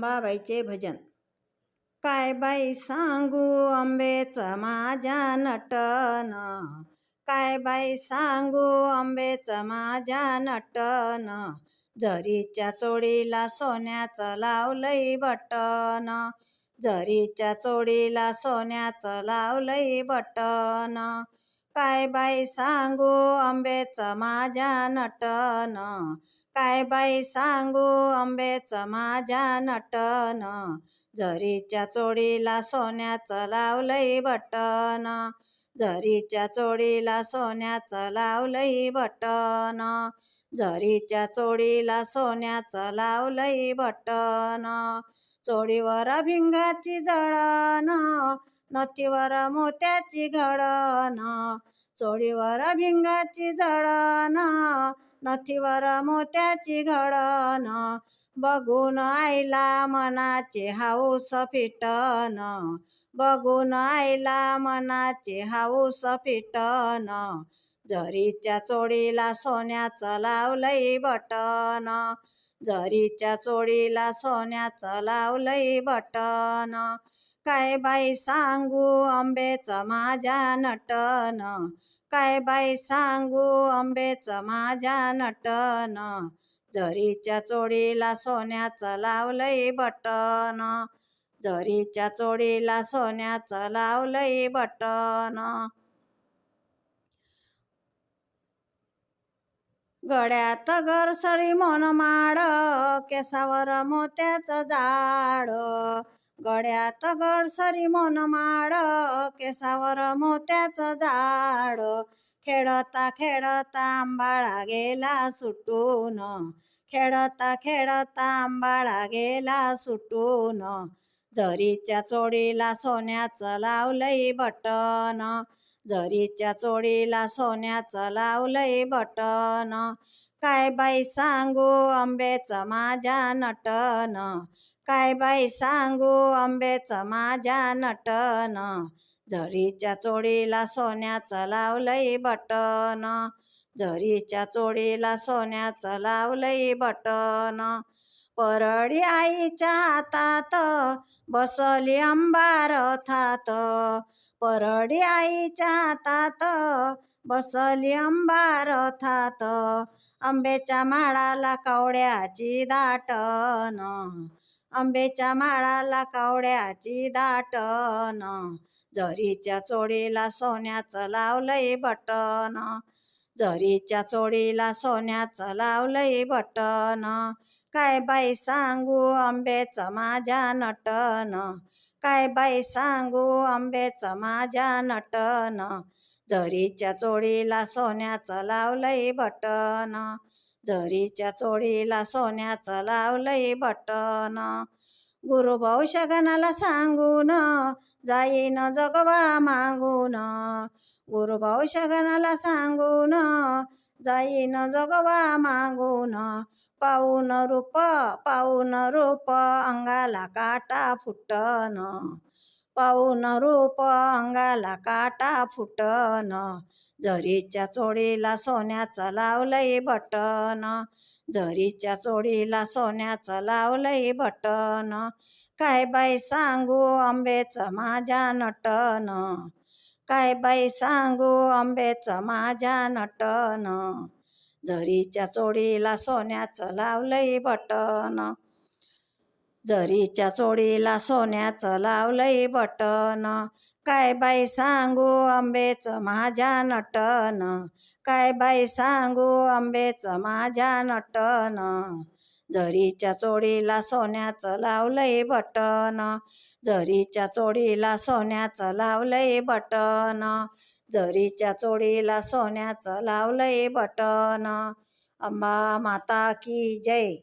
अंबाबाईचे भजन. काय बाई सांगू आंबेचं माझ्या नटन? काय बाई सांगू आंबेचं माझ्या नटन? जरीच्या चोडीला सोन्याचं लावलंय बटन. जरीच्या चोडीला सोन्याचं लावलंय बटन. काय बाई सांगू आंबेचं माझ्या नटन? काय बाई सांगू आंबेचं माझ्या नटन? जरीच्या चोडीला सोन्याचं लावलंय बटन. जरीच्या चोडीला सोन्याचं लावलंय बटन. जरीच्या चोडीला सोन्याचं लावलंय बटन. चोडीवर भिंगाची जळण नथीवर मोत्याची घडण. चोडीवर भिंगाची जळण नथीवर मोत्याची घडण. बघून आईला मनाचे हाऊस फिटन बघून आईला मनाचे हाऊस फिटन जरीच्या चोडीला सोन्याचं लावलंय बटन जरीच्या चोडीला सोन्याचं लावलंय बटन काय बाई सांगू आंबेचं माझ्या नटन काय बाई सांगू? आंबेचं माझ्या नटन. जरीच्या चोडीला सोन्याचं लावलंय बटन. जरीच्या चोडीला सोन्याचं लावलंय बटन. गड्यात गरसळी मन माड केसावर मोत्याचं जाड गड्यात गडसरी मन माड केसावर मोत्याचं जाड. खेळता खेळता आंबाळा गेला सुटून. खेळता खेळता आंबाळा गेला सुटून. जरीच्या चोडीला सोन्याचं लावलंय बटन. जरीच्या चोडीला सोन्याचं लावलंय बटन. काय बाई सांगू आंब्याचं माझ्या नटन. काय बाई सांगू आंब्याचं माझ्या नटन? झरीच्या चोडीला सोन्याचं लावलंय बटन. झरीच्या चोडीला सोन्याचं लावलंय बटन. परडी आईच्या हातात बसली अंबार थात. परडी आईच्या हातात बसली अंबार थात. आंब्याच्या माळाला कवड्याची दाटन. आंब्याच्या माळाला कावड्याची दाटन जरीच्या चोडीला सोन्याचं लावलंय बटन जरीच्या चोडीला सोन्याचं लावलंय बटन काय बाई सांगू आंब्याचं माझ्या नटन काय बाई सांगू आंब्याचं माझ्या नटन जरीच्या चोडीला सोन्याचं लावलंय बटन जरीच्या चोळीला सोन्याचं लावलंय बटन. गुरुभाऊ शगनाला सांगून जाईन जगवा मागून. गुरुभाऊ शगनाला सांगून जाईन जगवा मागून. पाऊन रूप पाऊन रूप अंगाला काटा फुटन. पाऊन रूप अंगाला काटा फुटन. जरीच्या चोडीला सोन्याचं लावलंय बटन. जरीच्या चोडीला सोन्याचं लावलंय बटन. काय बाई सांगू आंबेचं माझ्या नटन. काय बाई सांगू आंबेचं माझ्या नटन. जरीच्या चोडीला सोन्याचं लावलंय बटन. जरीच्या चोडीला सोन्याचं लावलंय बटन. काय बाई सांगू आंबेचं माझ्या नटन. काय बाई सांगू आंबेचं माझ्या नटन. जरीच्या चोडीला सोन्याचं लावलंय बटन. जरीच्या चोडीला सोन्याचं लावलंय बटन. जरीच्या चोडीला सोन्याचं लावलंय बटन. अंबा माता की जय.